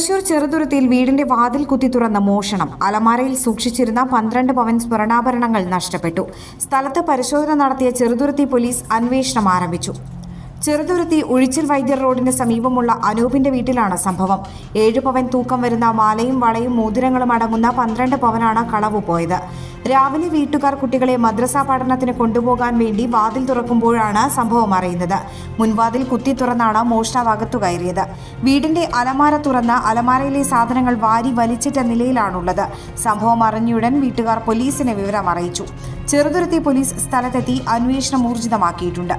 തൃശൂർ ചെറുതുരുത്തിയിൽ വീടിന്റെ വാതിൽ കുത്തി തുറന്ന മോഷണം. അലമാരയിൽ സൂക്ഷിച്ചിരുന്ന പന്ത്രണ്ട് പവൻ സ്വർണാഭരണങ്ങൾ നഷ്ടപ്പെട്ടു. സ്ഥലത്ത് പരിശോധന നടത്തിയ ചെറുതുരുത്തി പോലീസ് അന്വേഷണം ആരംഭിച്ചു. ചെറുതുരുത്തി ഒഴിച്ചിൽ വൈദ്യർ റോഡിന് സമീപമുള്ള അനൂപിന്റെ വീട്ടിലാണ് സംഭവം. ഏഴ് പവൻ തൂക്കം വരുന്ന മാലയും വളയും മോതിരങ്ങളും അടങ്ങുന്ന പന്ത്രണ്ട് പവനാണ് കളവ് പോയത്. രാവിലെ വീട്ടുകാർ കുട്ടികളെ മദ്രസ പഠനത്തിന് കൊണ്ടുപോകാൻ വേണ്ടി വാതിൽ തുറക്കുമ്പോഴാണ് സംഭവം അറിയുന്നത്. മുൻവാതിൽ കുത്തി തുറന്നാണ് മോഷ്ടാവ് അകത്തു കയറിയത്. വീടിന്റെ അലമാര തുറന്ന് അലമാരയിലെ സാധനങ്ങൾ വാരി വലിച്ചിട്ട നിലയിലാണുള്ളത്. സംഭവം അറിഞ്ഞയുടൻ വീട്ടുകാർ പോലീസിനെ വിവരം അറിയിച്ചു ചെറുതുരുത്തി പോലീസ് സ്ഥലത്തെത്തി അന്വേഷണം ഊർജിതമാക്കിയിട്ടുണ്ട്.